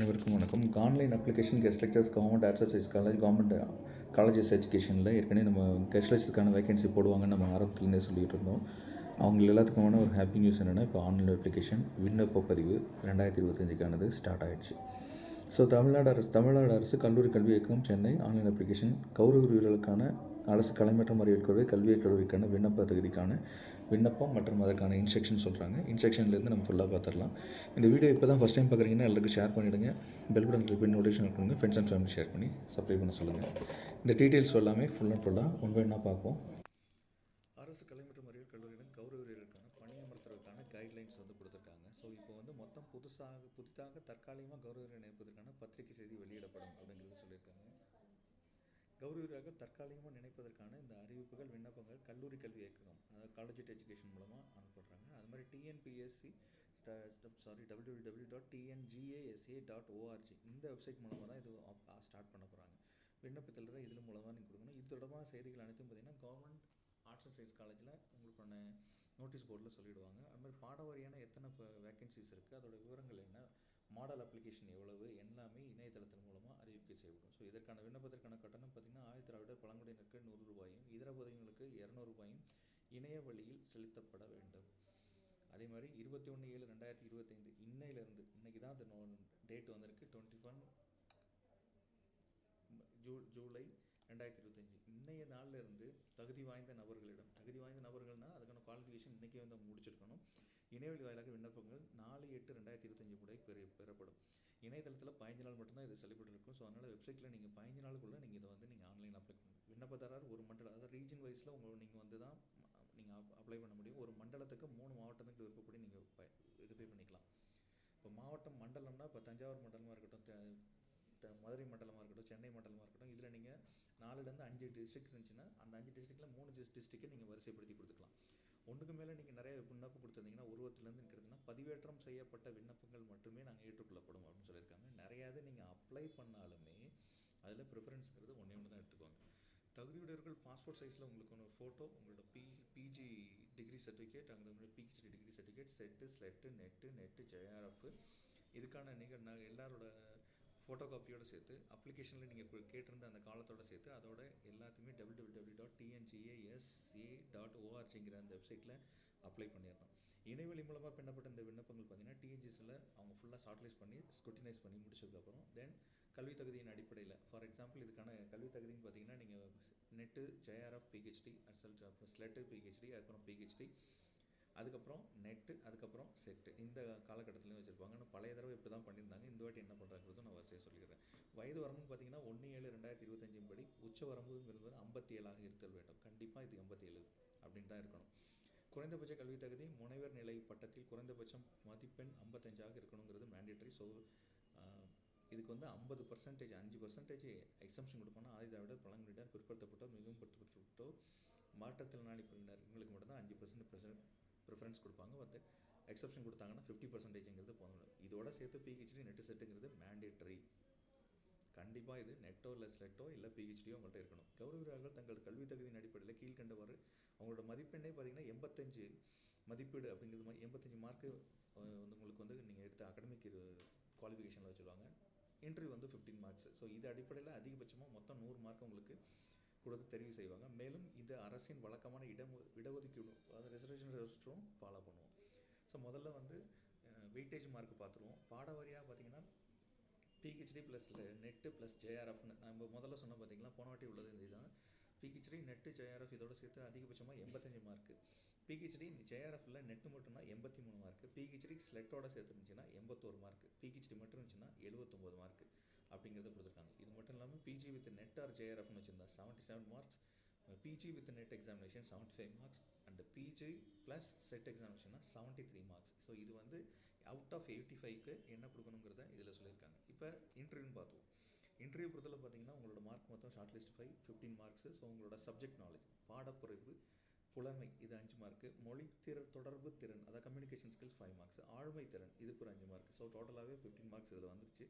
அனைவருக்கும் வணக்கம். Online application guest lectures government arts science college government colleges எஜுகேஷனில் ஏற்கனவே நம்ம கெஸ்ட் லெக்சர்ஸ்க்கான வேகன்சி போடுவாங்கன்னு நம்ம ஆரம்பத்துலேருந்தே சொல்லிட்டு இருந்தோம். அவங்க எல்லாத்துக்குமான ஒரு ஹாப்பி நியூஸ் என்னென்னா இப்போ ஆன்லைன் அப்ளிகேஷன் விண்ணப்ப பதிவு ரெண்டாயிரத்தி இருபத்தஞ்சுக்கானது ஸ்டார்ட் ஆயிடுச்சு. ஸோ தமிழ்நாடு அரசு தமிழ்நாடு அரசு கல்லூரி கல்வி இயக்கம் சென்னை ஆன்லைன் அப்ளிகேஷன் கௌரவ விருதுகளுக்கான அரசு கலைமற்றம் அறிவியல் கல்லூரி கல்வி கல்லூரிக்கான விண்ணப்ப தகுதிக்கான விண்ணப்பம் மற்றும் அதற்கான இன்ஸ்ட்ரக்ஷன் சொல்கிறாங்க இன்ஸ்ட்ரக்ஷன்லேருந்து நம்ம ஃபுல்லாக பார்த்துடலாம் இந்த வீடியோ இப்போ தான் ஃபஸ்ட் டைம் பார்க்குறீங்கன்னா எல்லாருக்கும் ஷேர் பண்ணிவிடுங்க பெல் பட்டன் கிளிக் பண்ணி நோட்டிஃபிகேஷன் கொடுங்க. ஃப்ரெண்ட்ஸ் அண்ட் ஃபேமிலி ஷேர் பண்ணி சப்ஸ்கிரைப் பண்ண சொல்லுங்கள் இந்த டீட்டெயில்ஸ் எல்லாமே ஃபுல் அண்ட் ஃபுல்லாக ஒன் பை ஒன்னாக பார்ப்போம். அரசு கலை மற்றும் அறிவியல் கல்லூரிகளின் கௌரவ வீரர்களுக்கான பணியமர்த்துறதுக்கான கைட்லைன்ஸ் வந்து கொடுத்துருக்காங்க. ஸோ இப்போ வந்து மொத்தம் புதுசாக புதிதாக தற்காலிகமாக கௌரவ வீரர் நினைப்பதற்கான பத்திரிகை செய்தி வெளியிடப்படும் அப்படிங்கிறது சொல்லியிருக்காங்க. கௌரவராக தற்காலிகமாக நினைப்பதற்கான இந்த அறிவிப்புகள் விண்ணப்பங்கள் கல்லூரி கல்வி இயக்ககம் அதாவது காலேஜ் எஜுகேஷன் மூலமாக அனுப்பிடுறாங்க அது மாதிரி TNPSC sorry W W dot TNGASA dot ORG இந்த வெப்சைட் மூலமாக தான் இது ஸ்டார்ட் பண்ண போகிறாங்க விண்ணப்பத்தில் தான் இதில் மூலமாக நீங்கள் கொடுக்கணும். இது தொடர்பான செய்திகள் அனைத்தும் பார்த்தீங்கன்னா கவர்மெண்ட் ஆர்ட்ஸ் அண்ட் சயின்ஸ் காலேஜில் உங்களுக்கான நோட்டீஸ் போர்டில் சொல்லிவிடுவாங்க அது மாதிரி பாடவாரியான எத்தனை இப்போ வேக்கன்சிஸ் இருக்குது அதோட விவரங்கள் என்ன? மாடல் அப்ளிகேஷன் எவ்வளவு எல்லாமே இணையதளத்தின் மூலமாக அறிவிக்கை செய்யப்படும். ஸோ இதற்கான விண்ணப்பத்திற்கான கட்டணம் பார்த்திங்கன்னா ஆயிரத்தி திராவிட பழங்குடியினருக்கு நூறு ரூபாயும் இதர பகுதிகளுக்கு இரநூறு ரூபாயும் இணைய வழியில் செலுத்தப்பட வேண்டும். அதே மாதிரி இருபத்தி ஒன்று ஏழு ரெண்டாயிரத்தி இருபத்தைந்து இன்னையிலேருந்து இன்னைக்கு தான் அந்த டேட் வந்திருக்கு. டுவெண்ட்டி ஒன் ஜூ ஜூலை ரெண்டாயிரத்தி இருபத்தஞ்சி இன்றைய நாளில் இருந்து தகுதி வாய்ந்த நபர்களிடம் தகுதி வாய்ந்த நபர்கள்னால் அதுக்கான குவாலிஃபிகேஷன் இன்றைக்கே வந்து முடிச்சிருக்கணும். இணையவழி வாயிலாக விண்ணப்பங்கள் நாலு எட்டு ரெண்டாயிரத்தி இருபத்தஞ்சி கூட பெற பெறப்படும். இணையதளத்தில் பதினஞ்சு நாள் மட்டும்தான் இது செலிபிரேட் இருக்கும். ஸோ அதனால் வெப்சைட்டில் நீங்கள் பதினஞ்சு நாளுக்குள்ளே நீங்கள் இதை வந்து நீங்கள் ஆன்லைன் அப்ளை பண்ணணும் விண்ணப்பதாரர் ஒரு மண்டலம் அதாவது ரீஜன் வைஸில் உங்களை நீங்கள் வந்து தான் நீங்கள் அப்ளை பண்ண முடியும். ஒரு மண்டலத்துக்கு மூணு மாவட்டத்துக்கு விருப்பப்படி நீங்கள் இது பே பண்ணிக்கலாம். இப்போ மாவட்டம் மண்டலம்னா இப்போ தஞ்சாவூர் மண்டலமாக இருக்கட்டும் மதுரை மண்டலமாக இருக்கட்டும் சென்னை மண்டலமாக இருக்கட்டும் இதில் நீங்கள் நாலுலேருந்து அஞ்சு டிஸ்ட்ரிக்ட் இருந்துச்சுன்னா அந்த அஞ்சு டிஸ்ட்ரிக்டில் மூணு டிஸ்ட்ரிக்டை நீங்கள் வரிசைப்படுத்தி கொடுத்துக்கலாம். ஒன்றுக்கு மேலே நீங்கள் நிறைய விண்ணப்பம் கொடுத்துருந்தீங்கன்னா உருவத்திலேருந்து இருக்கிறதுனா பதிவேற்றம் செய்யப்பட்ட விண்ணப்பங்கள் மட்டுமே நாங்கள் ஏற்றுக்கொள்ளப்படும் அப்படின்னு சொல்லியிருக்காங்க. நிறையாவது நீங்கள் அப்ளை பண்ணாலுமே அதில் ப்ரிஃபரன்ஸுங்கிறது ஒன்றே ஒன்று தான் எடுத்துக்கோங்க. தகுதியுடையவர்கள் பாஸ்போர்ட் சைஸில் உங்களுக்கு ஒன்று ஃபோட்டோ உங்களோட பி பிஜி டிகிரி சர்டிஃபிகேட் அங்கே PhD degree certificate SET SLET NET NET JRF இதுக்கான நீங்கள் நாங்கள் எல்லாரோட ஃபோட்டோ காப்பியோடு சேர்த்து அப்ளிகேஷனில் நீங்கள் கேட்டிருந்த அந்த காலத்தோடு சேர்த்து அதோட எல்லாத்தையுமே W double W dot TNGASA dot ஓஆர்ஜிங்கிற அந்த வெப்சைட்டில் அப்ளை பண்ணிடணும். இணையவழி மூலமாக பண்ணப்பட்ட இந்த விண்ணப்பங்கள் பார்த்தீங்கன்னா டிஎன்ஜிஸில் அவங்க ஃபுல்லாக ஷார்ட்லைஸ் பண்ணி ஸ்குட்டினைஸ் பண்ணி முடிச்சதுக்கப்புறம் தென் கல்வி தகுதியின் அடிப்படையில் ஃபார் எக்ஸாம்பிள் இதுக்கான கல்வி தகுதின்னு பார்த்தீங்கன்னா நீங்கள் நெட்டு ஜேஆர்எஃப் பிஹெச்டி அசல்ட் அப்புறம் ஸ்லெட்டு பிஹெச்டி அதுக்கப்புறம் பிஹெச்டி அதுக்கப்புறம் நெட்டு அதுக்கப்புறம் செட்டு இந்த காலகட்டத்திலையும் வச்சுருப்பாங்க. ஆனால் பழைய தடவை இப்போ தான் பண்ணியிருந்தாங்க. இந்த வாட்டி என்ன பண்ணுறாங்கிறதும் நான் வரிசையாக சொல்லிடுறேன் வயது வரம்புன்னு பார்த்தீங்கன்னா ஒன்று ஏழு ரெண்டாயிரத்தி இருபத்தஞ்சின் படி உச்ச வரம்புங்கிறது ஐம்பத்தி ஏழாக இருத்தல் வேண்டும். கண்டிப்பாக இது ஐம்பத்தி ஏழு அப்படின்னு தான் இருக்கணும். குறைந்தபட்ச கல்வி தகுதி முனைவர் நிலை பட்டத்தில் குறைந்தபட்சம் மதிப்பெண் ஐம்பத்தஞ்சாக இருக்கணுங்கிறது மேண்டேட்டரி ஸோ இதுக்கு வந்து ஐம்பது பர்சன்டேஜ் அஞ்சு பர்சன்டேஜ் எக்ஸம்ஷன் கொடுப்பாங்கன்னா அதை விட பழங்குடியினர் பிற்படுத்தப்பட்டோர் மிகவும் பிற்படுத்தப்பட்டோர் மாற்றுத்திறனாளி பிரிவினர் இவங்களுக்கு மட்டும்தான் அஞ்சு பர்சன்ட் ப்ரிஃபரன்ஸ் கொடுப்பாங்க. வந்து எக்ஸப்ஷன் கொடுத்தாங்கன்னா ஃபிஃப்டி பர்சன்டேஜுங்கிறது போதும் இதோட சேர்த்து பிஹெச்டி நெட்டு செட்டுங்கிறது மேண்டேட்டரி கண்டிப்பாக இது நெட்டோ இல்லை ஸ்லெட்டோ இல்லை பிஹெச்டியோ உங்கள்கிட்ட இருக்கணும். கௌரவர்கள் தங்கள் கல்வி தகுதியின் அடிப்படையில் கீழ்கண்டவாறு அவங்களோட மதிப்பெண்ணே பார்த்தீங்கன்னா எண்பத்தஞ்சு மதிப்பீடு அப்படிங்கிறது மாதிரி எண்பத்தஞ்சு மார்க்கு வந்து உங்களுக்கு வந்து நீங்கள் எடுத்த அகடமிக் குவாலிஃபிகேஷனில் வச்சுருவாங்க. இன்டர்வியூ வந்து ஃபிஃப்டீன் மார்க்ஸ் ஸோ இது அடிப்படையில் அதிகபட்சமாக மொத்தம் நூறு மார்க் உங்களுக்கு கொடுத்து தெரிவு செய்வாங்க. மேலும் இது அரசின் வழக்கமான இடம் இடஒதுக்கீடு அதாவது ரிசர்வேஷன் ரெஜிஸ்டரும் ஃபாலோ பண்ணுவோம். ஸோ முதல்ல வந்து வெயிட்டேஜ் மார்க் பார்த்துருவோம். பாட வாரியாக பார்த்தீங்கன்னா பிஹெச்டி ப்ளஸ் நெட்டு ப்ளஸ் ஜேஆர்எஃப்னு நம்ம முதல்ல சொன்ன பார்த்தீங்கன்னா போன வாட்டி உள்ளது இந்த இதுதான். பிஹெச்டி நெட்டு ஜேஆர்எஃப் இதோட சேர்த்து அதிகபட்சமாக எண்பத்தஞ்சு மார்க்கு பிஹெச்டி ஜேஆர்எஃப்ல நெட்டு மட்டும்னா எண்பத்தி மூணு மார்க்கு பிஹெச்டி ஸ்லெட்டோட சேர்த்துருந்துச்சுன்னா எண்பத்தோரு மார்க்கு பிஹெச்டி மட்டும் இருந்துச்சுன்னா எழுபத்தொம்போது மார்க்கு அப்படிங்கிறத கொடுத்துருக்காங்க. இது மட்டும் இல்லாமல் பிஜி வித் நெட் ஆர் ஜேஆர்எஃப்னு வச்சுருந்தா seventy seven marks PG with NET examination seventy five marks and PG plus SET எக்ஸாமினேஷன்னா seventy three marks so இது வந்து அவுட் ஆஃப் எயிட்டி ஃபைவ்க்கு என்ன கொடுக்கணுங்கிறத இதில் சொல்லியிருக்காங்க. இப்போ இன்டர்வியூன்னு பார்த்துவோம். இன்டர்வியூ பொறுத்தவரை பார்த்தீங்கன்னா உங்களோட மார்க் மொத்தம் short list five fifteen marks so உங்களோட சப்ஜெக்ட் நாலேஜ் பாடக்குறைவு புலமை இது அஞ்சு மார்க்கு மொழி திறன் தொடர்பு திறன் அதாவது கம்யூனிகேஷன் ஸ்கில்ஸ் ஃபைவ் மார்க்ஸ் ஆழ்மை திறன் இதுக்கு ஒரு அஞ்சு மார்க் ஸோ டோட்டலாகவே ஃபிஃப்டீன் மார்க்ஸ் இதில் வந்துருச்சு.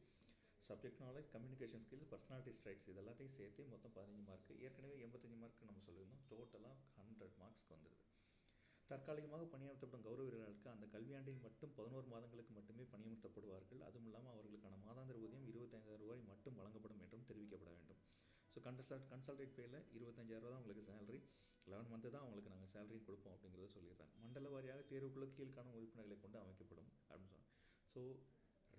Subject knowledge communication skills personality traits இது எல்லாத்தையும் சேர்த்து மொத்தம் பதினஞ்சு மார்க் ஏற்கனவே எண்பத்தஞ்சு மார்க் நம்ம சொல்லியிருந்தோம். டோட்டலாக ஹண்ட்ரட் மார்க்ஸ்க்கு வந்துடுது தற்காலிகமாக பணியமர்த்தப்படும் கௌரவ வீரர்களுக்கு அந்த கல்வியாண்டில் மட்டும் பதினோரு மாதங்களுக்கு மட்டுமே பணியமர்த்தப்படுவார்கள். அதுவும் இல்லாமல் அவர்களுக்கான மாதாந்திர ஊதியம் இருபத்தைந்தாயிரம் ரூபாய் மட்டும் வழங்கப்படும் என்றும் தெரிவிக்கப்பட வேண்டும். ஸோ கன்சல்ட் கன்சல்டேட் பேயில் இருபத்தஞ்சாயிரம் ரூபா தான் உங்களுக்கு சேலரி லெவன் மந்த்து தான் அவங்களுக்கு நாங்கள் சேலரியும் கொடுப்போம் அப்படிங்கிறத சொல்லிடுறாங்க. மண்டல வாரியாக தேர்வுக்குள்ள கீழ்காணும் உறுப்பினர்களை கொண்டு அமைக்கப்படும் அப்படின்னு சொன்னாங்க. ஸோ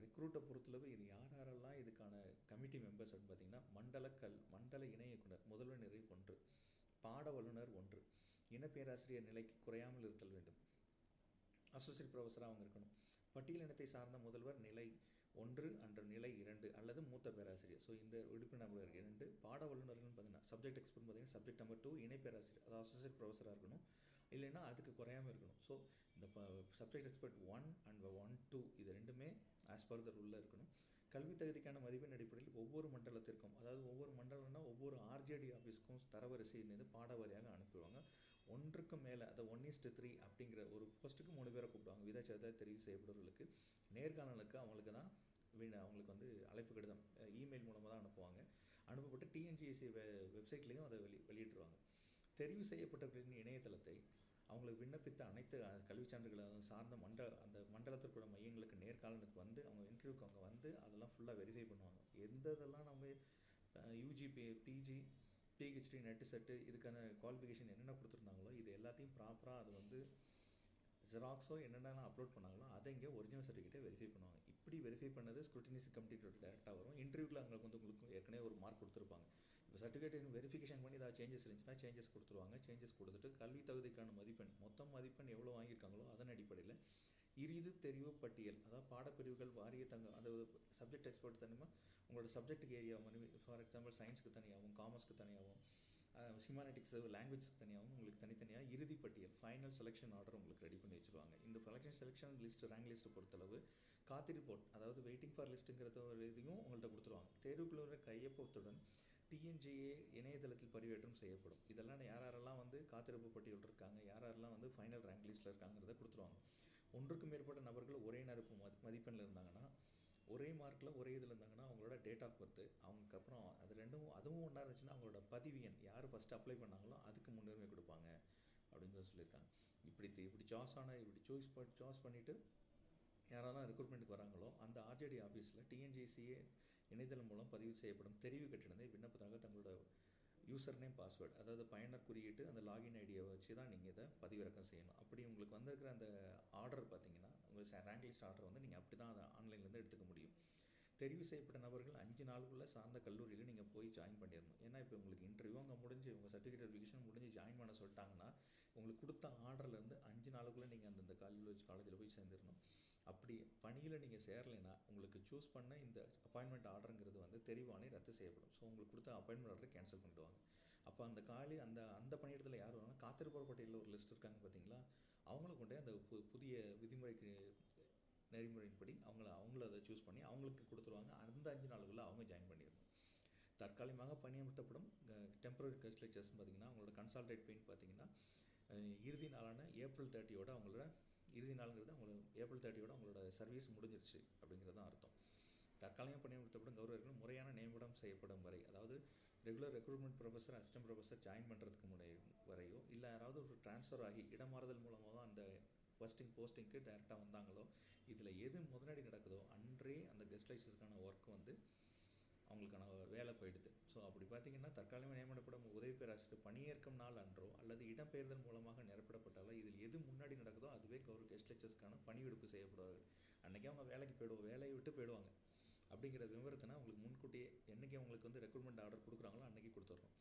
ரெக்ரூட்டை பொறுத்தளவு இது யார் யாரெல்லாம் இதுக்கான கமிட்டி மெம்பர்ஸ் அப்படின்னு பார்த்தீங்கன்னா மண்டல கல் மண்டல இணை இயக்குனர் முதல்வர் நிறைவு ஒன்று பாட வல்லுனர் ஒன்று இன பேராசிரியர் நிலைக்கு குறையாமல் இருத்தல் வேண்டும். அசோசியேட் ப்ரொஃபஸராக அவங்க இருக்கணும். பட்டியல் இனத்தை சார்ந்த முதல்வர் நிலை ஒன்று அன்று நிலை இரண்டு அல்லது மூத்த பேராசிரியர். ஸோ இந்த உறுப்பினர் நம்பர் இரண்டு பாட வல்லுநர்கள் பார்த்தீங்கன்னா சப்ஜெக்ட் எக்ஸ்பர்ட் பார்த்தீங்கன்னா சப்ஜெக்ட் நம்பர் டூ இணை பேராசிரியர் அதாவது அசோசியேட் ப்ரொஃபஸராக இருக்கணும். இல்லைன்னா அதுக்கு குறையாமல் இருக்கணும். ஸோ இந்த subject expert one and one two இது ரெண்டுமே ஆஸ் பர் த ரூலில் இருக்கணும். கல்வி தகுதிக்கான மதிப்பெண் அடிப்படையில் ஒவ்வொரு மண்டலத்திற்கும் அதாவது ஒவ்வொரு மண்டலம்னா ஒவ்வொரு ஆர்ஜேடி ஆஃபீஸ்க்கும் தரவரிசை பாட வாரியாக அனுப்பிடுவாங்க ஒன்றுக்கும் மேலே அதை ஒன் இஸ்டு த்ரீ அப்படிங்கிற ஒரு போஸ்ட்டுக்கு மூணு பேரை கூப்பிடுவாங்க. விதச்சதை தெரிவு செய்யப்படுறவர்களுக்கு நேர்காணலுக்கு அவங்களுக்கு தான் வீண் அவங்களுக்கு வந்து அழைப்பு கடிதம் இமெயில் மூலமாக தான் அனுப்புவாங்க. அனுப்பப்பட்டு டிஎன்ஜிஎஸ்சி வெ வெப்சைட்லேயும் அதை வெளி வெளியிட்டுருவாங்க. தெரிவு செய்யப்பட்டவர்களின் இணையதளத்தை அவங்களுக்கு விண்ணப்பித்த அனைத்து கல்வி சான்றுகளும் சார்ந்த மண்டல அந்த மண்டலத்திற்குள்ள மையங்களுக்கு நேர்காணலுக்கு வந்து அவங்க இன்டர்வியூக்கு அவங்க வந்து அதெல்லாம் ஃபுல்லாக வெரிஃபை பண்ணுவாங்க. எந்த இதெல்லாம் நம்ம UG PG PhD NET SET இதுக்கான குவாலிஃபிகேஷன் என்னென்ன கொடுத்துருந்தாங்களோ இது எல்லாத்தையும் ப்ராப்பராக அது வந்து ஜெராக்ஸோ என்னென்னலாம் அப்லோட் பண்ணாங்களோ அதை இங்கே ஒரிஜினல் சர்டிஃபிகேட்டை வெரிஃபை பண்ணுவாங்க. இப்படி வெரிஃபை பண்ணது ஸ்க்ரூட்டினிஸ் கமிட்டியோட டேரெக்டாக வரும். இன்டர்வியூவில் அவங்களுக்கு வந்து உங்களுக்கு ஏற்கனவே ஒரு மார்க் கொடுத்துருப்பாங்க. சர்டிஃபிகேட் வெரிஃபிகேஷன் பண்ணி ஏதாவது சேஞ்சஸ் இருந்துச்சுன்னா சேஞ்சஸ் கொடுத்துருவாங்க. சேஞ்சஸ் கொடுத்துட்டு கல்வி தகுதிக்கான மதிப்பெண் மொத்தம் மதிப்பெண் எவ்வளோ வாங்கியிருக்காங்களோ அதன் அடிப்படையில் இறுதி தெரிவு பட்டியல் அதாவது பாடப்பிரிவுகள் வாரிய தங்க அந்த சப்ஜெக்ட் எக்ஸ்பர்ட் தனிமா உங்களோட சப்ஜெக்ட்டுக்கு ஏரியா ஃபார் எக்ஸாம்பிள் சயின்ஸ்க்கு தனியாகவும் காமர்ஸ்க்கு தனியாகவும் ஹியூமானிட்டிக்ஸ் லாங்குவேஜ்க்கு தனியாகவும் உங்களுக்கு தனித்தனியாக இறுதி பட்டியல் ஃபைனல் செலெக்ஷன் ஆர்டர் உங்களுக்கு ரெடி பண்ணி வச்சுருவாங்க. இந்த selection selection list rank list பொறுத்தளவு காத்திரிப்போர்ட் அதாவது வெயிட்டிங் ஃபார் லிஸ்ட்டுங்கிறத ஒரு இதையும் உங்கள்கிட்ட கொடுத்துருவாங்க. தேர்வுக்குள்ள கையொப்பத்துடன் டிஎன்ஜிஏ இணையதளத்தில் பதிவேற்றம் செய்யப்படும். இதெல்லாம் யார் யாரெல்லாம் வந்து காத்திருப்பு பட்டியல் இருக்காங்க யார் யாரெல்லாம் வந்து ஃபைனல் ரேங்க் லிஸ்ட்டில் இருக்காங்கிறத கொடுத்துருவாங்க. ஒன்றுக்கும் மேற்பட்ட நபர்கள் ஒரே நறுப்பு மதி மதிப்பெண்ணில் இருந்தாங்கன்னா ஒரே மார்க்கில் ஒரே இதில் இருந்தாங்கன்னா அவங்களோட டேட் ஆஃப் பர்த்து அவங்களுக்கு அப்புறம் அது ரெண்டும் அதுவும் ஒன்றா இருந்துச்சுன்னா அவங்களோட பதிவு எண் யார் ஃபஸ்ட்டு அப்ளை பண்ணாங்களோ அதுக்கு முன்னுரிமை கொடுப்பாங்க அப்படின்னு சொல்லியிருக்காங்க. இப்படி இப்படி சாய்ஸ் ஆனால் இப்படி சாய்ஸ் பண்ணி சாய்ஸ் பண்ணிவிட்டு யாரெல்லாம் ரெக்ரூட்மெண்ட்டுக்கு வராங்களோ அந்த ஆர்ஜேடி ஆஃபீஸில் டிஎன்ஜிசிஏ இணையதளம் மூலம் பதிவு செய்யப்படும் தெரிவு கட்டணத்தை விண்ணப்பத்தாக தங்களோட யூசர் நேம் பாஸ்வேர்டு அதாவது பயனர் குறியீட்டு அந்த லாகின் ஐடியை வச்சு தான் நீங்கள் இதை பதிவிறக்கம் செய்யணும். அப்படி உங்களுக்கு வந்திருக்கிற அந்த ஆர்டர் பார்த்தீங்கன்னா உங்கள் ரேங்க் லிஸ்ட் ஆர்டர் வந்து நீங்கள் அப்படி தான் அதை ஆன்லைன்லேருந்து எடுத்துக்க முடியும். தெரிவு செய்யப்பட்ட நபர்கள் அஞ்சு நாளுக்குள்ளே சார்ந்த கல்லூரியில் நீங்கள் போய் ஜாயின் பண்ணிடணும். ஏன்னா இப்போ உங்களுக்கு இன்டர்வியூ அங்கே முடிஞ்சு உங்கள் சர்டிஃபிகேட் வெரிஃபிகேஷன் முடிஞ்சு ஜாயின் பண்ண சொல்லிட்டாங்கன்னா உங்களுக்கு கொடுத்த ஆர்டர்லேருந்து அஞ்சு நாளுக்குள்ளே நீங்கள் அந்தந்த காலேஜ் காலேஜில் போய் சேர்ந்துடணும். அப்படி பணியில் நீங்கள் சேரலைன்னா உங்களுக்கு சூஸ் பண்ண இந்த அப்பாயின்மெண்ட் ஆர்டருங்கிறது வந்து தெரிவானே ரத்து செய்யப்படும். ஸோ உங்களுக்கு கொடுத்த அப்பாயின்மெண்ட் ஆர்டரை கேன்சல் பண்ணிடுவாங்க. அப்போ அந்த காலி அந்த அந்த பணியிடத்தில் யார் வரணும் காத்திருப்போர் பட்டியலில் ஒரு லிஸ்ட் இருக்காங்க பார்த்தீங்களா? அவங்கள கொண்டே அந்த பு புதிய விதிமுறைக்கு நெறிமுறையின்படி அவங்கள அவங்கள அதை சூஸ் பண்ணி அவங்களுக்கு கொடுத்துருவாங்க. அந்த அஞ்சு நாளுக்குள்ளே அவங்க ஜாயின் பண்ணிடணும். தற்காலிகமாக பணியமர்த்தப்படும் டெம்பரரி கெஸ்ட் லெக்சர்ஸ் பார்த்தீங்கன்னா அவங்களோட கன்சால்டேட் பெயின் பார்த்தீங்கன்னா இறுதி நாளான ஏப்ரல் தேர்ட்டியோட அவங்களோட இறுதி நாளுங்கிறது அவங்களுக்கு ஏப்ரல் தேர்ட்டியோட அவங்களோட சர்வீஸ் முடிஞ்சிருச்சு அப்படிங்கிறது தான் அர்த்தம். தற்காலிகம் பணியமர்த்தப்படும் கௌரவர்கள் முறையான நியமனம் செய்யப்படும் வரை அதாவது regular recruitment professor assistant professor join பண்ணுறதுக்கு முன்னே வரையோ இல்லை யாராவது ஒரு ட்ரான்ஸ்ஃபர் ஆகி இடமாறுதல் மூலமாக தான் அந்த ஃபஸ்ட்டிங் போஸ்டிங்க்கு டேரெக்டாக வந்தாங்களோ இதில் எது முதலடி நடக்குதோ அன்றே அந்த கெஸ்ட் லைசஸ்க்கான ஒர்க் வந்து அவங்களுக்கான வேலை போயிடுது. ஸோ அப்படி பார்த்தீங்கன்னா தற்காலிகமாக நியமனப்படும் உதவி பேராசிரியர் பணியேற்கும் நாள் அன்றோ அல்லது இடம்பெயர்தல் மூலமாக நிரப்பப்பட்டாலோ இதில் எது முன்னாடி நடக்குதோ அதுவே கவர் கெஸ்ட் லெக்சர்ஸ்க்கான பணியெடுப்பு செய்யப்படுவார்கள். அன்றைக்கி அவங்க வேலைக்கு போயிடுவோம் வேலையை விட்டு போயிடுவாங்க. அப்படிங்கிற விவரத்தினா அவங்களுக்கு முன்கூட்டியே என்றைக்கு அவங்களுக்கு வந்து ரெக்ரூட்மெண்ட் ஆர்டர் கொடுக்குறாங்களோ அன்றைக்கி கொடுத்துட்றோம்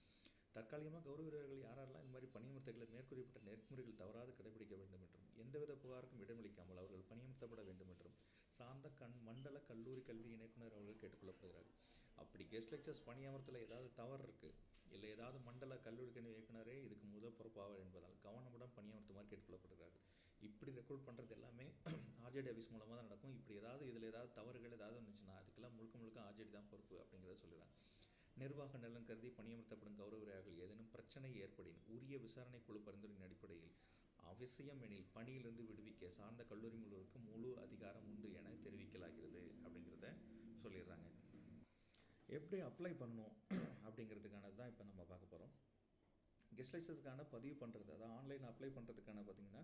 தற்காலிகமாக கௌரவ வீரர்கள் யாரெல்லாம் இந்த மாதிரி பணியமர்த்தங்களை மேற்கூறியப்பட்ட நெறிமுறைகள் தவறாது கடைபிடிக்க வேண்டும் என்றும் எந்தவித புகாருக்கும் இடமளிக்காமல் அவர்கள் பணியமர்த்தப்பட வேண்டும் என்றும் சார்ந்த கண் மண்டல கல்லூரி கல்வி இணைக்குனர் அவர்கள் கேட்டுக்கொள்ளப்படுகிறார்கள். அப்படி கெஸ்ட் லெக்சர்ஸ் பணியமர்த்தல ஏதாவது தவறு இருக்குது இல்லை ஏதாவது மண்டல கல்லூரி இயக்குனரே இதுக்கு முதல் பொறுப்பாவார் என்பதால் கவனமுடன் பணியமர்த்துமாறு கேட்டுக்கொள்ளப்படுகிறார்கள் இப்படி ரெக்ரூட் பண்ணுறது எல்லாமே ஆர்ஜேடி ஆஃபீஸ் மூலமாக தான் நடக்கும். இப்படி ஏதாவது இதில் ஏதாவது தவறுகள் ஏதாவது இருந்துச்சுன்னா அதுக்கெல்லாம் முழுக்க முழுக்க ஆர்ஜேடி தான் பொறுப்பு அப்படிங்கிறத சொல்லுறாங்க நிர்வாக நலன் கருதி பணியமர்த்தப்படும் கௌரவர்கள் ஏதேனும் பிரச்சனை ஏற்படின் உரிய விசாரணை குழு பரிந்துரையின் அடிப்படையில் அவசியம் எனில் பணியிலிருந்து விடுவிக்க சார்ந்த கல்லூரி முழுவதற்கு முழு அதிகாரம் உண்டு என தெரிவிக்கலாகிறது அப்படிங்கிறத சொல்லிடுறாங்க. எப்படி அப்ளை பண்ணணும் அப்படிங்கிறதுக்கானது தான் இப்போ நம்ம பார்க்க போகிறோம் கெஸ்ட் லெக்சர்ஸ்க்கான பதிவு பண்ணுறது அதாவது ஆன்லைன் அப்ளை பண்ணுறதுக்கான பார்த்தீங்கன்னா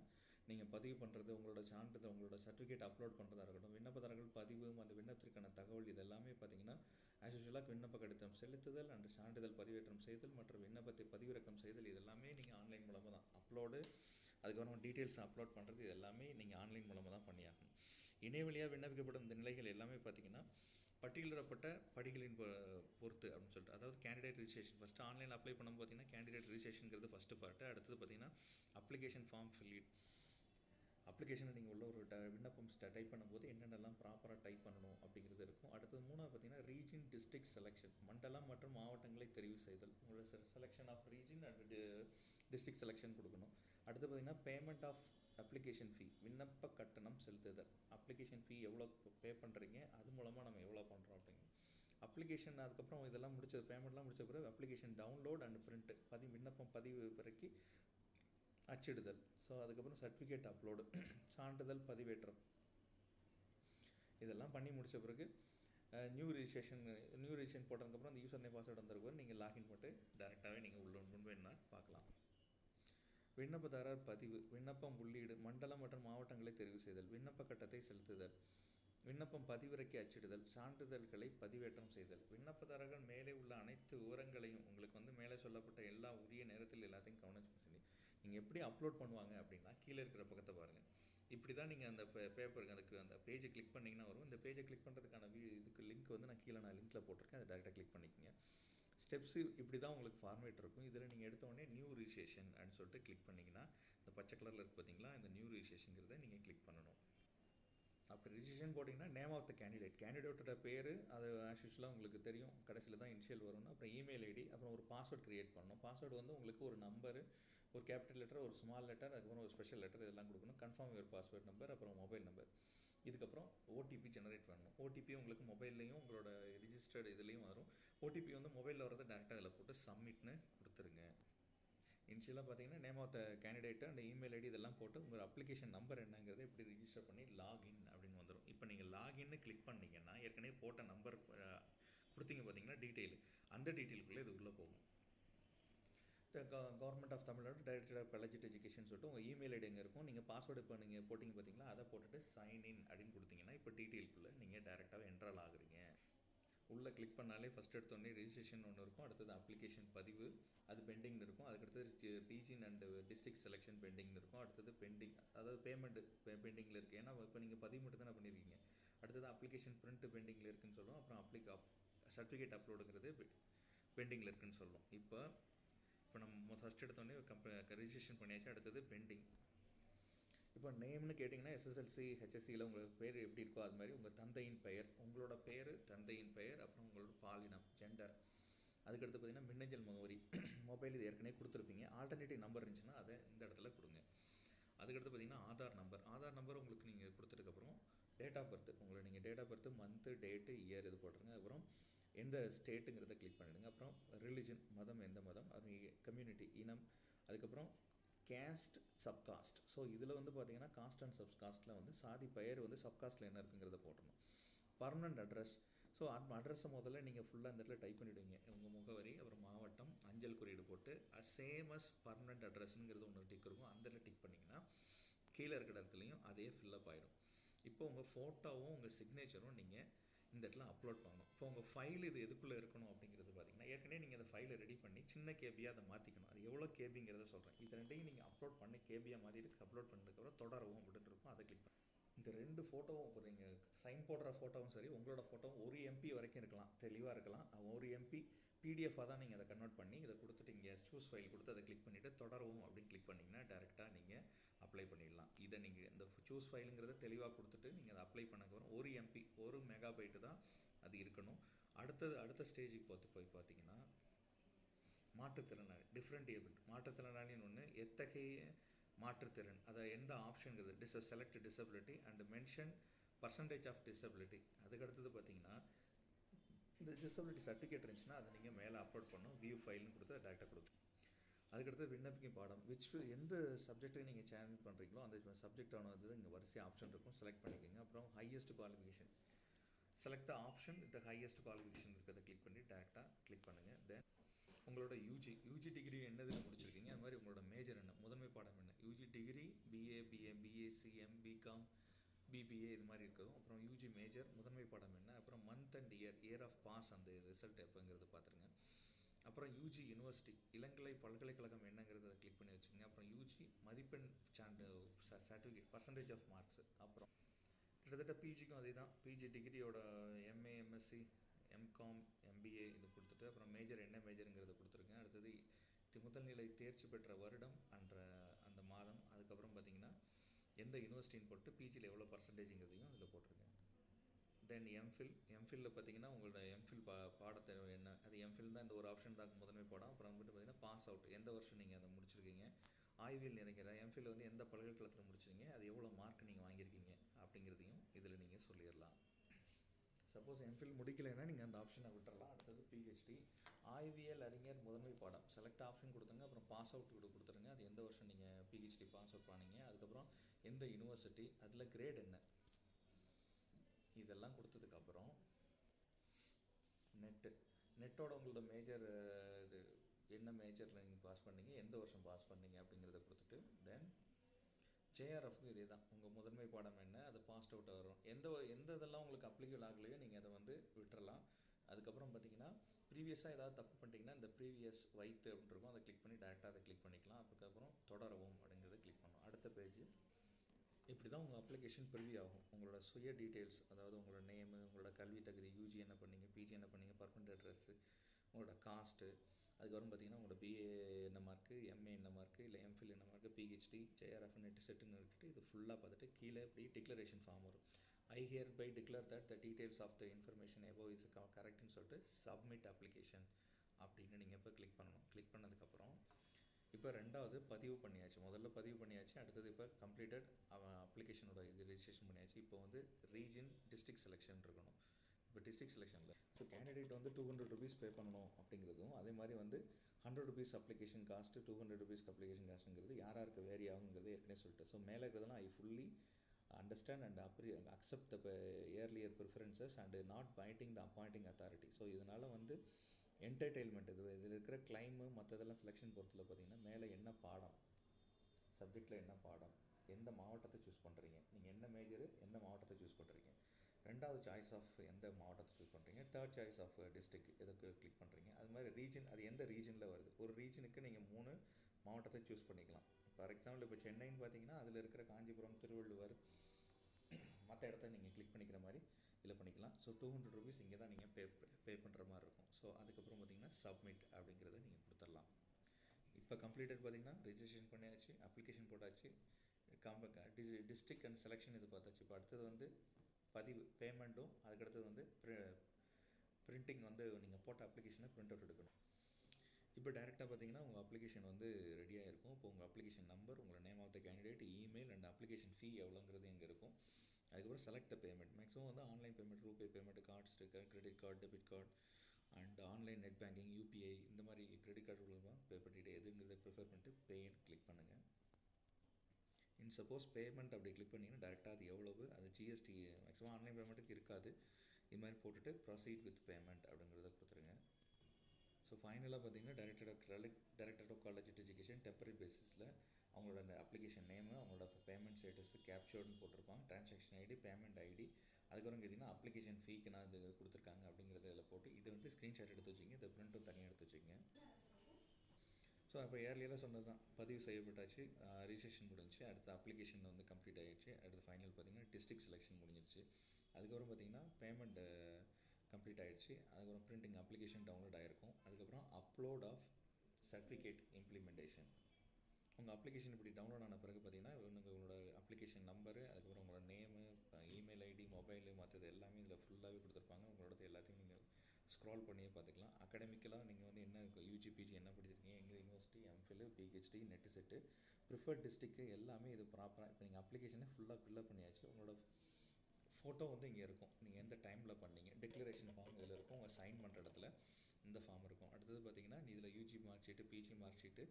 நீங்கள் பதிவு பண்ணுறது உங்களோட சான்றிதழ் உங்களோட சர்டிஃபிகேட் அப்லோட் பண்ணுறதா இருக்கட்டும் விண்ணப்பதாரர்கள் பதிவு அந்த விண்ணப்பத்திற்கான தகவல் இது எல்லாமே பார்த்தீங்கன்னா ஆஸ்யூஷுவலாக விண்ணப்ப கடிதம் செலுத்துதல் அண்டு சான்றிதழ் பதிவேற்றம் செய்தல் மற்றும் விண்ணப்பத்தை பதிவிறக்கம் செய்தல் இது எல்லாமே நீங்கள் ஆன்லைன் மூலமாக தான் அப்லோடு அதுக்கப்புறம் டீட்டெயில்ஸ் அப்லோட் பண்ணுறது இது எல்லாமே நீங்கள் ஆன்லைன் மூலமாக தான் பண்ணியாகணும். இணையவழியாக விண்ணப்பிக்கப்படும் இந்த நிலைகள் எல்லாமே பார்த்தீங்கன்னா பட்டியலிடப்பட்ட படிகளின் பொ- பொறுத்து அப்படின்னு சொல்லிட்டு அதாவது candidate registration first online apply பண்ணும்போது பார்த்தீங்கன்னா கேண்டிடேட் ரிஜிஸ்ட்ரேஷனுங்கிறது ஃபஸ்ட்டு பார்ட்டு அடுத்தது பார்த்தீங்கன்னா அப்ளிகேஷன் ஃபார்ம் ஃபில்லிட் அப்ளிகேஷனை நீங்கள் உள்ள ஒரு ட விண்ணப்பம் டைப் பண்ணும்போது என்னென்னலாம் ப்ராப்பராக டைப் பண்ணணும் அப்படிங்கிறது இருக்கும். அடுத்தது மூணாவது பார்த்தீங்கன்னா ரீஜன் டிஸ்ட்ரிக்ட் செலெக்ஷன் மண்டலம் மற்றும் மாவட்டங்களை தெரிவு செய்தல். உங்களோட selection of region and district selection கொடுக்கணும். அடுத்து பார்த்தீங்கன்னா பேமெண்ட் ஆஃப் அப்ளிகேஷன் ஃபீ விண்ணப்ப கட்டணம் செலுத்துதல். அப்ளிகேஷன் ஃபீ எவ்வளோ பே பண்ணுறீங்க அது மூலமாக நம்ம எவ்வளோ பண்ணுறோம் அப்படிங்க. அப்ளிகேஷன் அதுக்கப்புறம் இதெல்லாம் முடிச்சது பேமெண்ட்லாம் முடிச்ச பிறகு அப்ளிகேஷன் டவுன்லோட் அண்ட் பிரிண்ட் பதிவு விண்ணப்பம் பதிவு பிறக்கி அச்சிடுதல். ஸோ அதுக்கப்புறம் சர்டிஃபிகேட் அப்லோடு சான்றிதழ் பதிவேற்றம். இதெல்லாம் பண்ணி முடித்த பிறகு நியூ ரிஜிஸ்ட்ரேஷன் நியூ ரிஜிஸ்ட்ரேஷன் போட்டதுக்கப்புறம் அந்த யூசர் நேம் பாஸ்வேர்டு வந்திருக்கும் நீங்கள் லாகின் போட்டு டேரெக்டாகவே நீங்கள் உள்ள முன்பு என்ன பார்க்கலாம். விண்ணப்பதாரர் பதிவு விண்ணப்பம் உள்ளீடு மண்டலம் மற்றும் மாவட்டங்களை தெரிவு செய்தல் விண்ணப்ப கட்டத்தை செலுத்துதல் விண்ணப்பம் பதிவிறக்கி அச்சிடுதல் சான்றிதழ்களை பதிவேற்றம் செய்தல். விண்ணப்பதாரர்கள் மேலே உள்ள அனைத்து விவரங்களையும் உங்களுக்கு வந்து மேலே சொல்லப்பட்ட எல்லா உரிய நேரத்தில் எல்லாத்தையும் கவனிச்சு சொல்லி நீங்கள் எப்படி அப்லோட் பண்ணுவாங்க அப்படின்னா கீழே இருக்கிற பக்கத்தை பாருங்கள் இப்படி தான் நீங்கள் அந்த பேப்பருக்கு அதுக்கு அந்த பேஜை கிளிக் பண்ணிங்கன்னா வரும். இந்த பேஜை கிளிக் பண்ணுறதுக்கான வீ இதுக்கு லிங்க் வந்து நான் கீழே நான் லிங்க்கில் போட்டிருக்கேன். அதை டேரெக்டாக கிளிக் பண்ணிக்கோங்க. ஸ்டெப்ஸு இப்படி தான் உங்களுக்கு ஃபார்மேட் இருக்கும். இதில் நீங்கள் எடுத்த உடனே நியூ ரிஜிஸ்ட்ரேஷன் அப்படின்னு சொல்லிட்டு கிளிக் பண்ணிங்கன்னா இந்த பச்சை கலரில் இருக்குது பார்த்தீங்களா இந்த நியூ ரிஜிஸ்ட்ரேஷனுங்கிறத நீங்கள் கிளிக் பண்ணணும். அப்படி ரிஜிஸ்ட்ரேஷன் போட்டிங்கன்னா நேம் ஆஃப் த கேண்டிடேட் கேண்டிடேட்டோட பேர் அது ஆஸ் யூஸ்வலாக உங்களுக்கு தெரியும். கடைசியில் தான் இனிஷியல் வரும்னு. அப்புறம் இமெயில் ஐடி அப்புறம் ஒரு பாஸ்வேர்ட் க்ரியேட் பண்ணணும். பாஸ்வேர்டு வந்து உங்களுக்கு ஒரு நம்பரு ஒரு கேபிட்டல் லெட்டர் ஒரு ஸ்மால் லெட்டர் அதுக்கப்புறம் ஒரு ஸ்பெஷல் லெட்டர் இதெல்லாம் கொடுக்கணும். கன்ஃபார்ம் யுவர் பாஸ்வேர்ட் நம்பர் அப்புறம் மொபைல் நம்பர் இதுக்கப்புறம் ஓடிபி ஜெனரேட் பண்ணணும். ஓடிபி உங்களுக்கு மொபைல்லையும் உங்களோட ரிஜிஸ்டர்டு இதுலேயும் வரும். ஓடிபி வந்து மொபைலில் வரதை டேரெக்டாக அதில் போட்டு சப்மிட்னு கொடுத்துருங்க. இனிஷியலாக பார்த்தீங்கன்னா நேம் ஆஃப் த கேண்டிடேட் அந்த இமெயில் ஐடி இதெல்லாம் போட்டு உங்கள் அப்ளிகேஷன் நம்பர் என்னங்கிறத எப்படி ரிஜிஸ்டர் பண்ணி லாகின் அப்படின்னு வந்துடும் இப்போ நீங்கள் லாகின்னு கிளிக் பண்ணிங்கன்னா ஏற்கனவே போட்ட நம்பர் கொடுத்தீங்க பார்த்தீங்கன்னா டீட்டெயில் அந்த டீட்டெயிலுக்குள்ளே இது உள்ளே போகும். Government of Tamil Nadu director of college education சொல்லிட்டு உங்கள் இமெயில் ஐடி எங்கே இருக்கும்? நீங்கள் பாஸ்வேர்டு இப்போ நீங்கள் போட்டிங்க பார்த்தீங்களா அதை போட்டுட்டு சைன் இன் அப்படின்னு கொடுத்தீங்கன்னா இப்போ டீட்டெயிலுக்குள்ளே நீங்கள் டேரெக்டாக என்ட்ரல் ஆகுறீங்க. உள்ளே கிளிக் பண்ணாலே ஃபஸ்ட் எடுத்தோடனே ரிஜிஸ்ட்ரேஷன் ஒன்று இருக்கும். அடுத்தது அப்ளிகேஷன் பதிவு அது பெண்டிங் இருக்கும். அதுக்கடுத்தது region and district selection pending இருக்கும். அடுத்தது பெண்டிங் அதாவது பேமெண்ட் பெண்டிங்கில் இருக்குது ஏன்னா இப்போ நீங்கள் பதிவு மட்டும் தானே பண்ணியிருக்கீங்க அடுத்தது அப்ளிகேஷன் பிரிண்ட் பெண்டிங்கில் இருக்குன்னு சொல்லுவோம் அப்புறம் அப்ளிக் அப் சர்டிஃபிகேட் அப்லோடுங்கிறது பெண்டிங்கில் இருக்குன்னு சொல்லுவோம் இப்போ இப்போ நம்ம ஃபஸ்ட் எடுத்தோடனே கம்ப ரிஜிஸ்ட்ரேஷன் பண்ணியாச்சு. அடுத்தது பெண்டிங் இப்போ நேம்னு கேட்டிங்கன்னா எஸ்எஸ்எல்சி ஹெச்எஸ்சியில் உங்களுக்கு பேர் எப்படி இருக்கோ அது மாதிரி உங்கள் தந்தையின் பெயர் உங்களோட பேர் தந்தையின் பெயர் அப்புறம் உங்களோட பாலினம் ஜெண்டர் அதுக்கடுத்து பார்த்தீங்கன்னா மின்னஞ்சல் முகவரி மொபைல் இது ஏற்கனவே கொடுத்துருப்பீங்க. ஆல்டர்னேட்டிவ் நம்பர் இருந்துச்சுன்னா அதை இந்த இடத்துல கொடுங்க. அதுக்கடுத்து பார்த்தீங்கன்னா ஆதார் நம்பர் ஆதார் நம்பர் உங்களுக்கு நீங்கள் கொடுத்ததுக்கப்புறம் டேட் ஆஃப் பர்த் உங்களை நீங்கள் date of birth month date year இது போட்டுருங்க. அப்புறம் எந்த ஸ்டேட்டுங்கிறத கிளிக் பண்ணிடுங்க. அப்புறம் ரிலிஜன் மதம் எந்த மதம் அது கம்யூனிட்டி இனம் அதுக்கப்புறம் கேஸ்ட் சப்காஸ்ட் ஸோ இதில் வந்து பார்த்தீங்கன்னா காஸ்ட் அண்ட் சப்காஸ்ட்டில் வந்து சாதி பெயர் வந்து சப்காஸ்ட்டில் என்ன இருக்குங்கிறத போட்டணும் பர்மனண்ட் அட்ரஸ் ஸோ அந்த அட்ரஸை முதல்ல நீங்கள் ஃபுல்லாக இந்த இடத்துல டைப் பண்ணிவிடுவீங்க உங்கள் முகவரி அப்புறம் மாவட்டம் அஞ்சல் குறியீடு போட்டு சேம் அஸ் பர்மனண்ட் அட்ரஸ்ங்கிறது ஒன்று டிக் இருக்கும். அந்த இடத்துல டிக் பண்ணிங்கன்னா கீழே இருக்கிற இடத்துலையும் அதே ஃபில்லப் ஆயிடும் இப்போ உங்கள் ஃபோட்டோவும் உங்கள் சிக்னேச்சரும் நீங்கள் இந்த இடத்துல அப்லோட் பண்ணணும். இப்போ உங்கள் ஃபைல் இது எதுக்குள்ளே இருக்கணும் அப்படிங்கிறது பார்த்தீங்கன்னா ஏற்கனவே நீங்கள் அந்த ஃபைலை ரெடி பண்ணி சின்ன கேபியாக அதை மாற்றிக்கணும் அது எவ்வளோ கேபிங்கிறத சொல்கிறேன் இது ரெண்டையும் நீங்கள் அப்லோட் பண்ணி கேபியாக மாற்றிட்டு அப்லோட் பண்ணதுக்கப்புறம் தொடரவும் அப்படின்னு இருக்கும். அதை கிளிக் பண்ணி. இந்த ரெண்டு ஃபோட்டோவும் இப்போ நீங்கள் சைன் போடுற ஃபோட்டோவும் சரி உங்களோட ஃபோட்டோவும் ஒரு எம்பி வரைக்கும் இருக்கலாம். தெளிவாக இருக்கலாம். ஒரு எம்பி பிடிஎஃபாக தான் நீங்கள் அதை கன்வெர்ட் பண்ணி இதை கொடுத்துட்டு இங்கே சூஸ் ஃபைல் கொடுத்து அதை கிளிக் பண்ணிவிட்டு தொடரவும் அப்படின்னு கிளிக் பண்ணிங்கன்னா டேரெக்டாக நீங்கள் அப்ளை பண்ணிடலாம். இதை நீங்கள் இந்த சூஸ் ஃபைலுங்கிறத தெளிவாக கொடுத்துட்டு நீங்கள் அதை அப்ளை பண்ணக்கப்புறம் ஒரு எம்பி ஒரு மெகா பைட்டு தான் அது இருக்கணும். அடுத்தது அடுத்த ஸ்டேஜுக்கு பார்த்து போய் பார்த்தீங்கன்னா மாற்றுத்திறனாளி டிஃப்ரெண்ட் ஏபிள் மாற்றுத்திறனாளின்னு ஒன்று எத்தகைய மாற்றுத்திறன் அதை எந்த ஆப்ஷனுங்கிறது டிஸ் select disability and mention percentage of disability அதுக்கடுத்தது பார்த்தீங்கன்னா இந்த டிசபிலிட்டி சர்டிஃபிகேட் இருந்துச்சுன்னா அதை நீங்கள் மேலே அப்லோட் பண்ணணும் வியூ ஃபைல்னு கொடுத்து டேரெக்டாக கொடுக்கும் அதுக்கடுத்து விண்ணப்பிக்கும் பாடம் விச் எந்த சப்ஜெக்ட்டுக்கு நீங்கள் சேனல் பண்ணுறீங்களோ அந்த சப்ஜெக்டான இது இங்கே வரிசை ஆப்ஷன் இருக்கும். செலக்ட் பண்ணிக்கோங்க. அப்புறம் ஹையஸ்ட் குவாலிஃபிகேஷன் செலக்ட் ஆப்ஷன் இந்த ஹையஸ்ட் குவாலிஃபிகேஷன் இருக்கிறத கிளிக் பண்ணி டேரெக்டாக கிளிக் பண்ணுங்கள் தென் உங்களோட யூஜி யூஜி டிகிரி என்ன இதில் முடிச்சிருக்கீங்க. அது மாதிரி உங்களோட மேஜர் என்ன? முதன்மை பாடம் என்ன? யூஜி டிகிரி பிஏ பிஏ பிஎஸ்சிஎம் பிகாம் பிபிஏ இது மாதிரி இருக்கிறதும். அப்புறம் யூஜி மேஜர் முதன்மை பாடம் என்ன? அப்புறம் month and year year of pass அந்த ரிசல்ட் எப்போங்கிறது பார்த்துருங்க. அப்புறம் யூஜி யூனிவர்சிட்டி இளங்கலை பல்கலைக்கழகம் என்னங்கிறத கிளிக் பண்ணி வச்சுக்கோங்க. அப்புறம் யூஜி மதிப்பெண் சான்று சர்டிஃபிகேட் பர்சன்டேஜ் ஆஃப் மார்க்ஸ் அப்புறம் கிட்டத்தட்ட பிஜிக்கும் அதே தான் பிஜி டிகிரியோட எம்ஏ எம்எஸ்சி எம்காம் எம்பிஏ இது கொடுத்துட்டு அப்புறம் மேஜர் என்ன மேஜருங்கிறத கொடுத்துருக்கேன். அடுத்தது முதல் நிலை தேர்ச்சி பெற்ற வருடம் அன்ற அந்த மாதம். அதுக்கப்புறம் பார்த்தீங்கன்னா எந்த யூனிவர்சிட்டின்னு போட்டு பிஜியில் எவ்வளோ பர்சன்டேஜுங்கிறதையும் அதில் போட்டிருக்கேன். தென் எம்ஃபில் எம்ஃபில்ல பார்த்தீங்கன்னா உங்களோட எம்ஃபில் பா பாடத்தை என்ன? அது எம்ஃபில் தான் இந்த ஒரு ஆப்ஷன் தான் முதன்மை பாடம். அப்புறம் வந்துட்டு பார்த்தீங்கன்னா பாஸ் அவுட் எந்த வருஷம் நீங்கள் அதை முடிச்சிருக்கீங்க? ஆய்வியல் நினைக்கிற எம்ஃபில் வந்து எந்த பல்கலைக்கழகத்தில் முடிச்சிருக்கீங்க? அது எவ்வளோ மார்க் நீங்கள் வாங்கியிருக்கீங்க? அப்படிங்கிறதையும் இதில் நீங்கள் சொல்லிடலாம். சப்போஸ் எம்ஃபில் முடிக்கலைன்னா நீங்கள் அந்த ஆப்ஷனை விட்டுறலாம். அடுத்தது பிஹெச்டி ஆய்வியல் அறிஞர் முதன்மை பாடம். செலக்ட் ஆப்ஷன் கொடுத்துங்க அப்புறம் பாஸ் அவுட் கூட கொடுத்துருங்க. அது எந்த வருஷம் நீங்கள் பிஹெச்டி பாஸ் அவுட் பண்ணீங்க? அதுக்கப்புறம் எந்த யூனிவர்சிட்டி அதில் கிரேட் என்ன? இதெல்லாம் கொடுத்ததுக்கப்புறம் நெட்டு நெட்டோட உங்களோட மேஜர் இது என்ன மேஜரில் நீங்கள் பாஸ் பண்ணீங்க எந்த வருஷம் பாஸ் பண்ணீங்க அப்படிங்கிறத கொடுத்துட்டு தென் ஜேஆர்எஃப்க்கு இதே தான் உங்கள் முதன்மை பாடம் என்ன அது பாஸ்ட் அவுட் வரும். எந்த எந்த இதெல்லாம் உங்களுக்கு அப்ளிகபிள் ஆகலையோ நீங்கள் அதை வந்து விட்டுறலாம். அதுக்கப்புறம் பார்த்தீங்கன்னா ப்ரீவியஸாக ஏதாவது தப்பு பண்ணிட்டீங்கன்னா இந்த ப்ரீவியஸ் வைத்து அப்படின்னு இருக்கும். அதை கிளிக் பண்ணி டேரெக்டாக அதை கிளிக் பண்ணிக்கலாம். அதுக்கப்புறம் தொடரவும் அப்படிங்கிறத கிளிக் பண்ணணும். அடுத்த பேஜ் இப்படி தான் உங்கள் அப்ளிகேஷன் ப்ரிவியூ ஆகும். உங்களோட சுய டீட்டெயில்ஸ் அதாவது உங்களோட நேமு உங்களோட கல்வி தகுதி யூஜி என்ன பண்ணீங்க பிஜி என்ன பண்ணீங்க பர்மனெண்ட் அட்ரஸ்ஸு உங்களோட காஸ்ட்டு அதுக்கப்புறம் பார்த்தீங்கன்னா உங்களோட பிஏ என்ன மார்க்கு எம்ஏ என்ன மார்க்கு இல்லை எம்ஃபில் என்ன மார்க்கு பிஹெச்டி ஜேஆர்எஃப் நெட் செட்டுன்னு எடுத்துட்டு இது ஃபுல்லாக பார்த்துட்டு கீழே இப்படி டிக்ளரேஷன் ஃபார்ம் வரும். I hereby declare that the details of the information above is கரெக்ட்னு சொல்லிட்டு சப்மிட் அப்ளிகேஷன் அப்படின்னு நீங்கள் இப்போ கிளிக் பண்ணணும் கிளிக் பண்ணதுக்கப்புறம் இப்போ ரெண்டாவது பதிவு பண்ணியாச்சு. முதல்ல பதிவு பண்ணியாச்சு அடுத்தது இப்போ கம்ப்ளீட்டட் அவன் அப்ளிகேஷனோட இது ரெஜிஸ்ட்ரேஷன் பண்ணியாச்சு. இப்போ வந்து ரீஜன் டிஸ்ட்ரிக்ட் செலெக்ஷன் இருக்கணும். இப்போ டிஸ்ட்ரிக்ட் செலெக்ஷனில் ஸோ கேண்டிடேட் வந்து டூ ஹண்ட்ரட் ருபீஸ் பே பண்ணணும் அப்படிங்கிறதும் அதே மாதிரி வந்து hundred rupees application cost two hundred rupees application காஸ்ட்டுங்கிறது யார் யாருக்கு வேரி ஆகுங்கிறது ஏற்கனவே சொல்லிட்டு ஸோ மேலே இருக்கிறதுலாம் I fully understand and அப்ரி accept the earlier preferences and not binding the appointing authority so இதனால் வந்து என்டர்டெயின்மெண்ட் இது. இதில் இருக்கிற கிளைமு மற்றதெல்லாம் செலெக்ஷன் பொறுத்தில் பார்த்தீங்கன்னா மேலே என்ன பாடம்? சப்ஜெக்டில் என்ன பாடம்? எந்த மாவட்டத்தை சூஸ் பண்ணுறீங்க நீங்கள் என்ன மேஜரு எந்த மாவட்டத்தை சூஸ் பண்ணுறீங்க ரெண்டாவது சாய்ஸ் ஆஃப் எந்த மாவட்டத்தை சூஸ் பண்ணுறீங்க தேர்ட் சாய்ஸ் ஆஃப் டிஸ்ட்ரிக் எதுக்கு கிளிக் பண்ணுறீங்க அது மாதிரி ரீஜன் அது எந்த ரீஜனில் வருது? ஒரு ரீஜனுக்கு நீங்கள் மூணு மாவட்டத்தை சூஸ் பண்ணிக்கலாம். ஃபார் எக்ஸாம்பிள் இப்போ சென்னைன்னு பார்த்தீங்கன்னா அதில் இருக்கிற காஞ்சிபுரம் திருவள்ளுவர் மற்ற இடத்த நீங்கள் கிளிக் பண்ணிக்கிற மாதிரி இதில் பண்ணிக்கலாம். ஸோ டூ ஹண்ட்ரட் ருபீஸ் இங்கே தான் நீங்கள் பே பே பண்ணுற மாதிரி இருக்கும். ஸோ அதுக்கப்புறம் பார்த்தீங்கன்னா சப்மிட் அப்படிங்கிறத நீங்கள் கொடுத்துடலாம். இப்போ கம்ப்ளீட்டட் பார்த்தீங்கன்னா ரிஜிஸ்ட்ரேஷன் பண்ணியாச்சு அப்ளிகேஷன் போட்டாச்சு. காம்ப டிஸ்ட்ரிக் அண்ட் செலெக்ஷன் இது பார்த்தாச்சு. இப்போ அடுத்தது வந்து பதிவு பேமெண்ட்டும் அதுக்கடுத்தது வந்து பிரிண்டிங் வந்து நீங்கள் போட்ட அப்ளிகேஷனை பிரிண்ட் அவுட் எடுக்கணும். இப்போ டேரெக்டாக பார்த்தீங்கன்னா உங்கள் அப்ளிகேஷன் வந்து ரெடியாக இருக்கும் இப்போ உங்கள் அப்ளிகேஷன் நம்பர் உங்களை name of the candidate email and application fee எவ்வளோங்கிறது இங்கே இருக்கும். அதுக்கப்புறம் செலக்ட் த பேமெண்ட் மேக்ஸிமம் வந்து online payment RuPay payment cards sticker credit card debit card and online net banking UPI இந்த மாதிரி கிரெடிட் கார்டு மூலமாக பே பண்ணிவிட்டு எதுங்கிறத prefer பண்ணிட்டு பேன்னு கிளிக் பண்ணுங்கள் இன் சப்போஸ் பேமெண்ட் அப்படி கிளிக் பண்ணிங்கன்னா டேரெக்டாக அது எவ்வளவு? அது ஜிஎஸ்டி மேக்ஸிமம் ஆன்லைன் பேமெண்ட்டுக்கு இருக்காது. இது மாதிரி போட்டுட்டு ப்ரொசீட் வித் பேமெண்ட் அப்படிங்கிறத கொடுத்துருங்க. ஸோ ஃபைனலாக பார்த்தீங்கன்னா director of director of college education temporary பேசிஸில் அவங்களோட அப்ளிகேஷன் நேமு அவங்களோட பேமெண்ட் ஸ்டேட்டஸு கேப்சர்டுன்னு போட்டிருப்பாங்க. ட்ரான்சாக்ஷன் ஐடி பேமெண்ட் ஐடி அதுக்கப்புறம் கேட்டிங்கன்னா அப்ளிகேஷன் ஃபீக்கு நான் இது கொடுத்துருக்காங்க அப்படிங்கிறத இதில் போட்டு இதை வந்து ஸ்க்ரீன்ஷாட் எடுத்து வச்சுங்க இதை பிரிண்ட்டும் தனியாக எடுத்து வச்சுங்க ஸோ அப்போ ஏர்லியெல்லாம் சொன்னது தான் பதிவு செய்யப்பட்டாச்சு. ரிஜிஸ்ட்ரேஷன் முடிஞ்சிச்சு. அடுத்த அப்ளிகேஷன் வந்து கம்ப்ளீட் ஆகிடுச்சு அடுத்து ஃபைனல் பார்த்தீங்கன்னா டிஸ்ட்ரிக்ட் செலெக்ஷன் முடிஞ்சிருச்சு. அதுக்கப்புறம் பார்த்தீங்கன்னா பேமெண்ட் கம்ப்ளீட் ஆகிடுச்சு அதுக்கப்புறம் பிரிண்டிங் அப்ளிகேஷன் டவுன்லோட் ஆகிருக்கும் அதுக்கப்புறம் அப்லோட் ஆஃப் சர்டிஃபிகேட் இம்ப்ளிமெண்டேஷன் உங்கள் அப்ளிகேஷன் இப்படி டவுன்லோட் ஆன பிறகு பார்த்தீங்கன்னா உங்களோட அப்ளிகேஷன் நம்பரு அதுக்கப்புறம் உங்களோட நேமு இமெயில் ஐடி மொபைலு மற்றது எல்லாமே இதில் ஃபுல்லாகவே கொடுத்துருப்பாங்க. உங்களோட எல்லாத்தையும் நீங்கள் ஸ்க்ரால் பண்ணியே பார்த்துக்கலாம். அகடமிக்கலாக நீங்கள் வந்து என்ன யூஜி பிஜி என்ன படிச்சிருக்கீங்க எங்கள் university MPhil PhD NET SET preferred district எல்லாமே இது ப்ராப்பராக இப்போ நீங்கள் அப்ளிகேஷனை ஃபுல்லாக ஃபில்லப் பண்ணியாச்சு. உங்களோட ஃபோட்டோ வந்து இங்கே இருக்கும். நீங்கள் எந்த டைமில் பண்ணீங்க டிக்ளரேஷன் ஃபார்ம் இதில் இருக்கும். உங்கள் சைன் பண்ணுற இடத்துல. இந்த ஃபார்ம் இருக்கும். அடுத்தது பார்த்தீங்கன்னா இதில் UG mark sheet PG mark sheet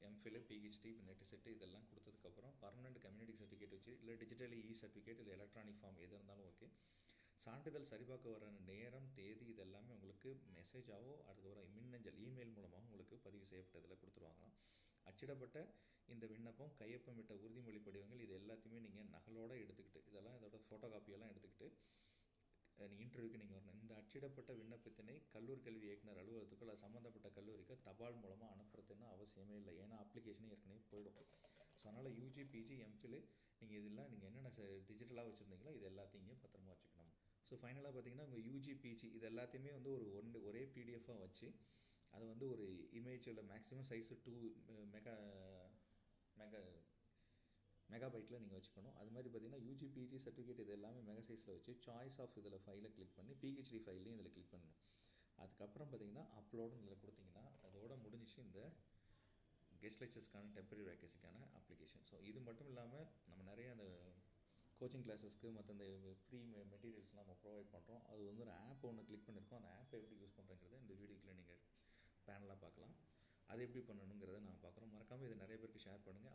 MPhil PhD NET SET இதெல்லாம் கொடுத்ததுக்கப்புறம் பர்மனெண்ட் கம்யூனிட்டி சர்டிஃபிகேட் வச்சு இல்லை டிஜிட்டலி இ சர்டிஃபிகேட் இல்லை எலக்ட்ரானிக் ஃபார்ம் எது இருந்தாலும் ஓகே சான்றிதழ் சரிபார்க்க வர நேரம் தேதி இதெல்லாமே உங்களுக்கு மெசேஜாவோ அதுக்கப்புறம் மின்னஞ்சல் இமெயில் மூலமாக உங்களுக்கு பதிவு செய்யப்பட்டதில் கொடுத்துருவாங்களாம். அச்சிடப்பட்ட இந்த விண்ணப்பம் கையொப்பமிட்ட உறுதிமொழி படிவங்கள் இது எல்லாத்தையுமே நீங்கள் நகலோடு எடுத்துக்கிட்டு இதெல்லாம் இதோட ஃபோட்டோ காப்பியெல்லாம் எடுத்துக்கிட்டு இன்டர்வியூக்கு நீங்கள் வரணும். இந்த அச்சிடப்பட்ட விண்ணப்பத்தினை கல்லூரி கல்வி இயக்குனர் அலுவலகத்துக்கு அல்லது சம்மந்தப்பட்ட கல்லூரிக்கு தபால் மூலமாக அனுப்புறதுன்னு அவசியமே இல்லை. ஏன்னா அப்ளிகேஷனே ஏற்கனவே போயிடும். ஸோ அதனால் யூஜி பிஜி எம்ஃபில் நீங்கள் இதெல்லாம் நீங்கள் என்னென்ன டிஜிட்டலாக வச்சுருந்தீங்களோ இது எல்லாத்தையும் பத்திரமா வச்சுக்கணும். ஸோ ஃபைனலாக பார்த்தீங்கன்னா உங்கள் யூஜி பிஜி இது எல்லாத்தையுமே வந்து ஒரு ஒன்று ஒரே பிடிஎஃபாக வச்சு அதை வந்து ஒரு இமேஜில் maximum size two mega mega மெகாபைட்டில் நீங்கள் வச்சுக்கணும். அது மாதிரி பார்த்தீங்கன்னா யூஜி பிஜி சர்டிஃபிகேட் இது எல்லாமே மெகா சைஸில் வச்சு சாய்ஸ் ஆஃப் இதில் ஃபைலை கிளிக் பண்ணி பிஹெச்டி ஃபைல்லையும் இதில் கிளிக் பண்ணணும். அதுக்கப்புறம் பார்த்தீங்கன்னா அப்லோடுன்னு இதில் கொடுத்தீங்கன்னா அதோட முடிஞ்சிச்சு இந்த கெஸ்ட் லெக்சர்ஸ்க்கான டெம்பரரி வேக்கன்சிக்கான அப்ளிகேஷன் ஸோ இது மட்டும் இல்லாமல் நம்ம நிறைய அந்த கோச்சிங் கிளாஸஸ்க்கு மற்ற இந்த ஃப்ரீ மெட்டீரியல்ஸ்லாம் நம்ம ப்ரொவைட் பண்ணுறோம் அது வந்து ஒரு ஆப் ஒன்று கிளிக் பண்ணியிருக்கோம் அந்த ஆப்பை எப்படி யூஸ் பண்ணுறங்கிறத இந்த வீடியோக்கில் நீங்கள் பேனலாக பார்க்கலாம். அது எப்படி பண்ணணுங்கிறத நான் பார்க்குறோம். மறக்காமல் இதை நிறைய பேருக்கு ஷேர் பண்ணுங்கள்